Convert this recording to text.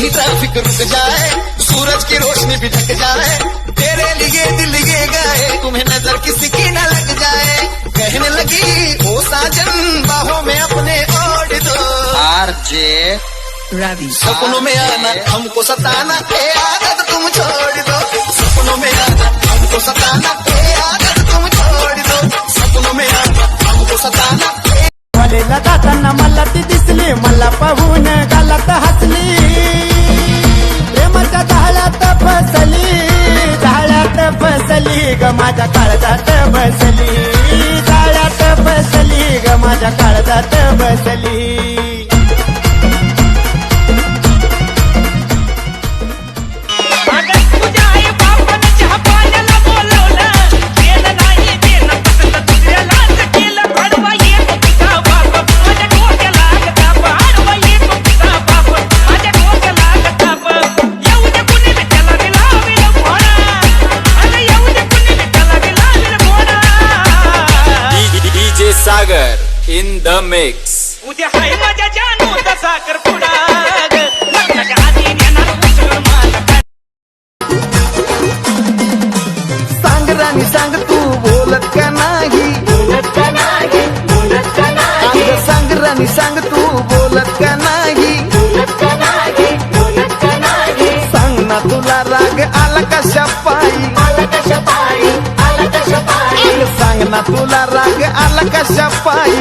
ही traffic रुक जाए सूरज की रोशनी भी ढक जाए तेरे लिए दिल ये गाए तुम्हें नज़र किसी की न लग जाए। कहने लगी ओ साजन बाहों में अपने ओढ़ दो। आरजे. हाँ, सपनों में आना हमको सताना ए आदत तुम छोड़ दो। सपनों में आना हमको सताना ए आदत तुम छोड़ दो। सपनों में आना हमको सताना ए कॉलेजला जाताना मला ती दिसली मला पाहून गालात ग माझ्या काळजात बसली. इन द मिक्स उद्या हाय माझ्या जानू तसा करपुडा सांग राणी सांग तू. ना तुला राग आला कशा पायी